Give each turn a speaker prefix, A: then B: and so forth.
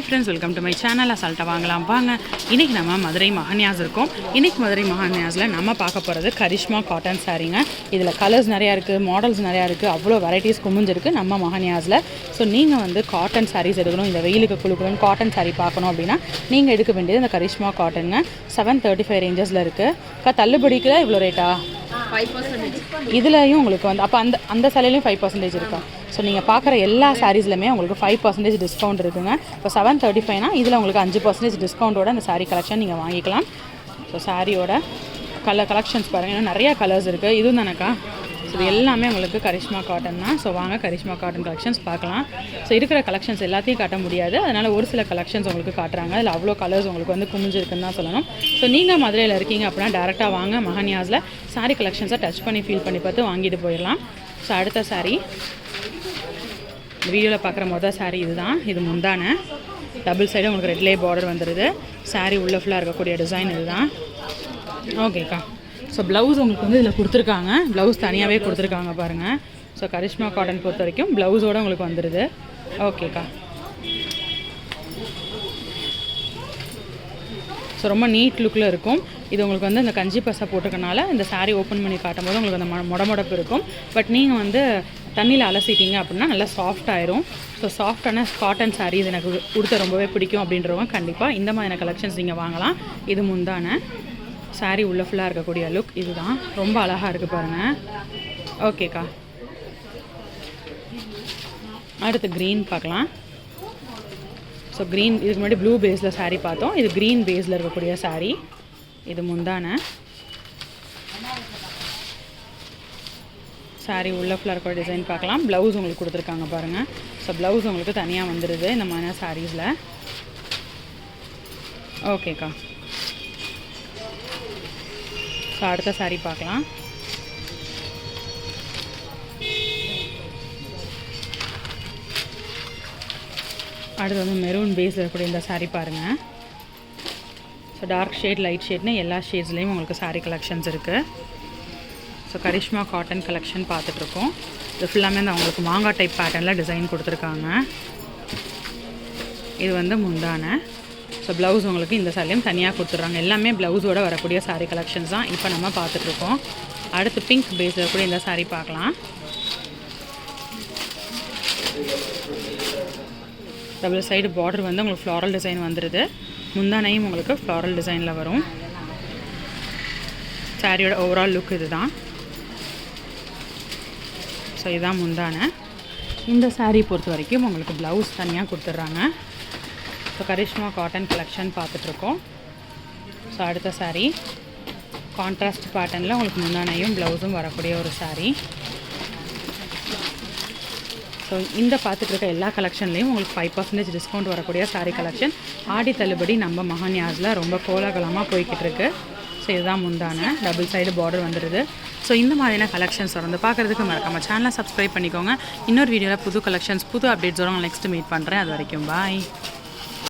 A: Hi friends welcome to my channel அசால்ட்டாக வாங்கலாம். வாங்க. இன்றைக்கி நம்ம மதுரை மகன்யாஸ் இருக்கோம். இன்றைக்கி மதுரை மகன்யாஸில் நம்ம பார்க்க போகிறது கரிஷ்மா காட்டன் சாரீங்க இதில் கலர்ஸ் நிறையா இருக்குது மாடல்ஸ் நிறையா இருக்குது அவ்வளோ வெரைட்டிஸ் குமிஞ்சிருக்கு நம்ம மகன்யாஸில். ஸோ நீங்கள் வந்து காட்டன் சாரீஸ் எடுக்கணும் இந்த வெயிலுக்கு குழுக்கணும் காட்டன் saree பார்க்கணும் அப்படின்னா நீங்கள் எடுக்க வேண்டியது இந்த கரிஷ்மா காட்டனுங்க செவன் தேர்ட்டி ஃபைவ் ரேஞ்சஸில் இருக்குது அக்கா தள்ளுபடிக்கு இவ்வளோ ரேட்டா இதுலேயும் உங்களுக்கு வந்து அப்போ அந்த அந்த சேலையிலையும் ஃபைவ் பர்சன்டேஜ் இருக்கும் ஸோ நீங்கள் பார்க்குற எல்லா சாரீஸ்லையுமே உங்களுக்கு ஃபைவ் பர்சன்டேஜ் டிஸ்கவுண்ட் இருக்குங்க. இப்போ செவன் தேர்ட்டி ஃபைவ்னா இதில் உங்களுக்கு அஞ்சு பர்சன்டேஜ் டிஸ்கவுண்ட்டோட அந்த சாரீ கலெக்ஷன் நீங்கள் வாங்கிக்கலாம். ஸோ சாரியோட கலர் கலெக்ஷன்ஸ் பாருங்கள் இன்னும் நிறையா கலர்ஸ் இருக்குது இதுவும் தானேக்கா? ஸோ இது எல்லாமே உங்களுக்கு கரிஷ்மா காட்டன் தான். ஸோ வாங்க கரிஷ்மா காட்டன் கலெக்ஷன்ஸ் பார்க்கலாம். ஸோ இருக்கிற கலெக்ஷன்ஸ் எல்லாத்தையும் காட்ட முடியாது. அதனால் ஒரு சில கலெக்ஷன்ஸ் உங்களுக்கு காட்டுறாங்க. அதில் அவ்வளோ கலர்ஸ் உங்களுக்கு வந்து குமிஞ்சிருக்குன்னு தான் சொல்லணும். ஸோ நீங்கள் மதுரையில் இருக்கீங்க அப்படின்னா டேரெக்டாக வாங்க. மகன்யாஸில் saree கலெக்ஷன்ஸை டச் பண்ணி ஃபீல் பண்ணி பார்த்து வாங்கிட்டு போயிடலாம். ஸோ அடுத்த saree. வீடியோவில் பார்க்குற மொதல் சாரீ இதுதான். இது முந்தான. டபுள் சைடு உங்களுக்கு ரெட்லே பார்டர் வந்துடுது சாரீ உள்ள ஃபுல்லாக இருக்கக்கூடிய டிசைன் இதுதான். ஓகேக்கா ஸோ ப்ளவுஸ் உங்களுக்கு வந்து இதில் கொடுத்துருக்காங்க. ப்ளவுஸ் தனியாகவே கொடுத்துருக்காங்க பாருங்கள் ஸோ கரிஷ்மா காட்டன் பொறுத்த வரைக்கும் ப்ளவுஸோட உங்களுக்கு வந்துடுது ஓகேக்கா ஸோ ரொம்ப நீட் லுக்கில் இருக்கும். இது உங்களுக்கு வந்து இந்த கஞ்சி பசை போட்டுக்கனால இந்த சாரீ ஓப்பன் பண்ணி காட்டும் போது உங்களுக்கு அந்த மொ- மொடமொடப்பு இருக்கும். பட் நீங்கள் வந்து தண்ணியில் அலசிட்டீங்க அப்படின்னா நல்லா சாஃப்ட் ஆயிரும். ஸோ சாஃப்டான காட்டன் சாரீஸ் எனக்கு கொடுத்த ரொம்பவே பிடிக்கும் அப்படின்றவங்க கண்டிப்பாக இந்த மாதிரியான கலெக்ஷன்ஸ் நீங்கள் வாங்கலாம். இது முந்தான சாரீ உள்ள ஃபுல்லாக இருக்கக்கூடிய லுக் இதுதான். ரொம்ப அழகாக இருக்குது பாருங்கள் ஓகேக்கா அடுத்து க்ரீன் பார்க்கலாம். ஸோ க்ரீன் இதுக்கு முன்னாடி ப்ளூ பேஸில் சாரீ பார்த்தோம். இது க்ரீன் பேஸில் இருக்கக்கூடிய சாரீ இது முந்தான. சாரீ உள்ள ஃபுல்லாக டிசைன் பார்க்கலாம். ப்ளவுஸ் உங்களுக்கு கொடுத்துருக்காங்க பாருங்கள் ஸோ ப்ளவுஸ் உங்களுக்கு தனியாக வந்துடுது இந்த மாதிரி சாரீஸில் ஓகேக்கா ஸோ அடுத்த சாரீ பார்க்கலாம். அடுத்து வந்து மெரூன் பேஸில் இருக்கக்கூடிய இந்த சாரீ பாருங்கள் ஸோ டார்க் ஷேட் லைட் ஷேட்னு எல்லா ஷேட்ஸ்லேயும் உங்களுக்கு சாரீ கலெக்ஷன்ஸ் இருக்குது ஸோ கரிஷ்மா காட்டன் கலெக்ஷன் பார்த்துட்ருக்கோம். இது ஃபுல்லாமே இந்த அவங்களுக்கு மாங்காய் டைப் பேட்டர்னில் டிசைன் கொடுத்துருக்காங்க. இது வந்து முந்தான. ஸோ ப்ளவுஸ் உங்களுக்கு இந்த சாரிலையும் தனியாக கொடுத்துட்றாங்க. எல்லாமே ப்ளவுஸோட வரக்கூடிய சாரீ கலெக்ஷன்ஸ் தான் இப்போ நம்ம பார்த்துட்ருக்கோம். அடுத்து பிங்க் பேஸில் கூட இந்த சாரீ பார்க்கலாம். டபுள் சைடு பார்டர் வந்து உங்களுக்கு ஃப்ளாரல் டிசைன் வந்துடுது முந்தானையும் உங்களுக்கு ஃப்ளாரல் டிசைனில் வரும். சாரியோட ஓவரால் லுக் இதுதான். ஸோ இதுதான் முந்தான. இந்த சாரீ பொறுத்த வரைக்கும் உங்களுக்கு ப்ளவுஸ் தனியாக கொடுத்துட்றாங்க. ஸோ கரிஷ்மா காட்டன் கலெக்ஷன் பார்த்துட்ருக்கோம். ஸோ அடுத்த சாரீ. கான்ட்ராஸ்ட் பேட்டர்னில் உங்களுக்கு முந்தானையும் ப்ளவுஸும் வரக்கூடிய ஒரு சாரீ. ஸோ இந்த பார்த்துட்ருக்க எல்லா கலெக்ஷன்லேயும் உங்களுக்கு ஃபைவ் பர்சன்டேஜ் டிஸ்கவுண்ட் வரக்கூடிய சாரீ கலெக்ஷன் ஆடி தள்ளுபடி நம்ம மகான்யாஸில் ரொம்ப கோலாகலமாக போய்கிட்டு இருக்கு ஸோ இதுதான் முந்தான. டபுள் சைடு பார்டர் வந்துடுது. ஸோ இந்த மாதிரியான கலெக்ஷன்ஸ் வந்து பார்க்குறதுக்கு மறக்காம சேனலை சப்ஸ்கிரைப் பண்ணிக்கோங்க. இன்னொரு வீடியோவில் புது கலெக்ஷன்ஸ் புது அப்டேட்ஸோட நெக்ஸ்ட் மீட் பண்ணுறேன் அது வரைக்கும் பாய்